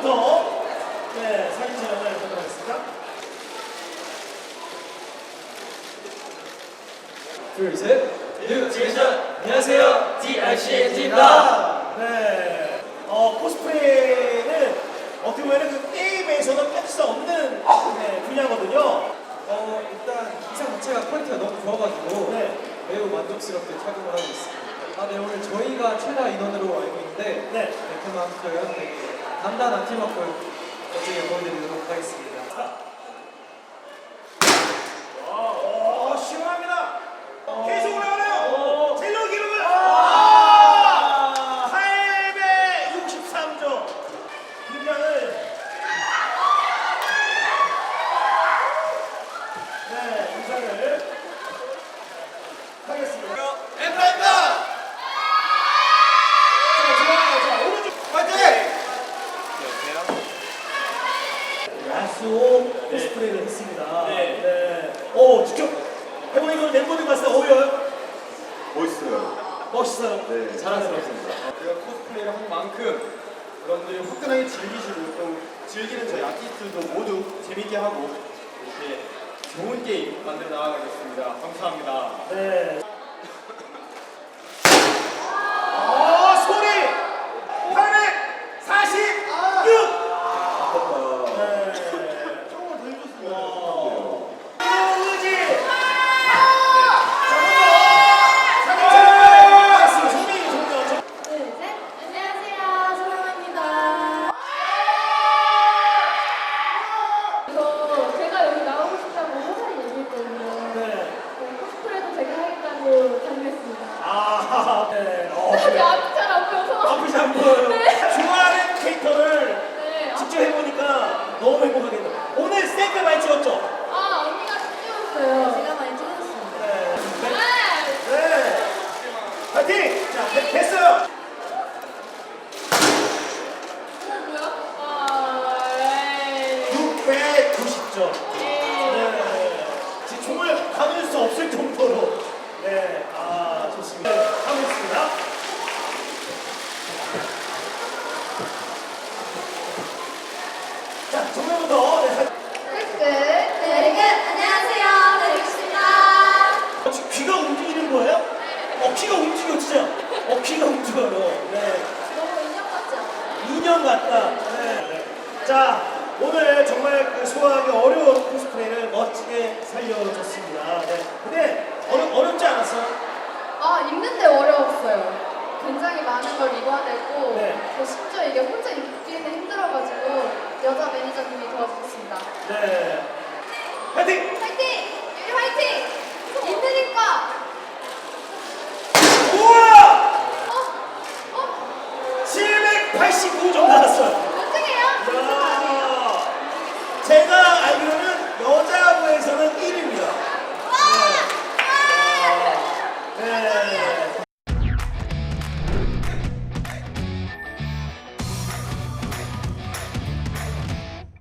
정면부터 네, 사진 촬영을 하도록 하겠습니다. 둘, 셋. 뉴 지션 안녕하세요. DRC입니다. 네. 어, 코스프레는 어떻게 보면 그 게임에서는 뺄 수 없는 네, 분야거든요. 어, 일단 의상 자체가 퀄리티가 너무 좋아가지고 네. 매우 만족스럽게 착용을 하고 있습니다. 아, 네, 오늘 저희가 최다 인원으로 알고 있는데 네. 네, 그만큼 되게 단단한 팀워크를 멋지게 보여드리도록 하겠습니다. 어, 시원합니다. 계속 올라가네요. 젤로 기록을 아! 863점. 굉장을 네, 인사를 하겠습니다. 엠파입니다. 자, 좋아요. 자, 오른쪽 파이팅! 야수 코스프레를 했습니다. 네. 네. 오, 직접 해보니 이걸 멤버들 봤을 때 어려요? 멋있어요. 멋있어요. 네. 자랑스럽습니다. 제가 코스프레를 한 만큼 여러분들이 화끈하게 즐기시고 또 즐기는 저희 아티스트들도 모두 재밌게 하고 이렇게 좋은 게임 만들어 나가겠습니다. 감사합니다. 네. 아, 소리! 846! 네. 조금만 더 해줬으면 와. 좋겠네요. 유우지! 자, 먼저 사진 박수, 정민이 정면. 정- 둘, 셋. 안녕하세요. 소영아입니다. 저 제가 여기 나오고 싶다고 회사에 얘기했거든요. 네. 네, 코스프레도 제가 하겠다고 다니겠습니다. 아, 네. 어, 여기 그래. 앞이 잘 안 보여서. 앞이 잘 보여요. 네. 좋아하는 캐릭터를 네. 직접 해보니까 너무 행복하겠네요. 오늘 셀카 많이 찍었죠? 아, 언니가 찍었어요. 제가 많이 찍었습니다. 네. 네. 파이팅! 자, 되- 됐어요. 이거 뭐야? 아, 에이. 690점. 에이. 네. 지금 정말 가눌 수 없을 정도로. 네. 아, 좋습니다. 네, 하고 있습니다. 자, 정면부터. 네. 끝. 네, 끝. 안녕하세요. 데릭스입니다. 어, 지금 귀가 움직이는 거예요? 어, 귀가 움직여, 진짜. 어, 귀가 움직여요. 네. 너무 인형 같지 않아요? 인형 같다. 네. 자, 오늘 정말 그 소화하기 어려운 코스프레를 멋지게 살려줬습니다. 네. 근데 어렵, 어렵지 않았어요? 아 입는데 어려웠어요. 굉장히 많은 걸 입어야 되고 네. 저 심지어 이게 혼자 입기에는 힘들어가지고 여자 매니저님이 도와주셨습니다. 네. 파이팅! 화이팅! 유리 화이팅! 입으니까 우와! 어? 어? 785점 나왔어요. 야, 제가 알기로는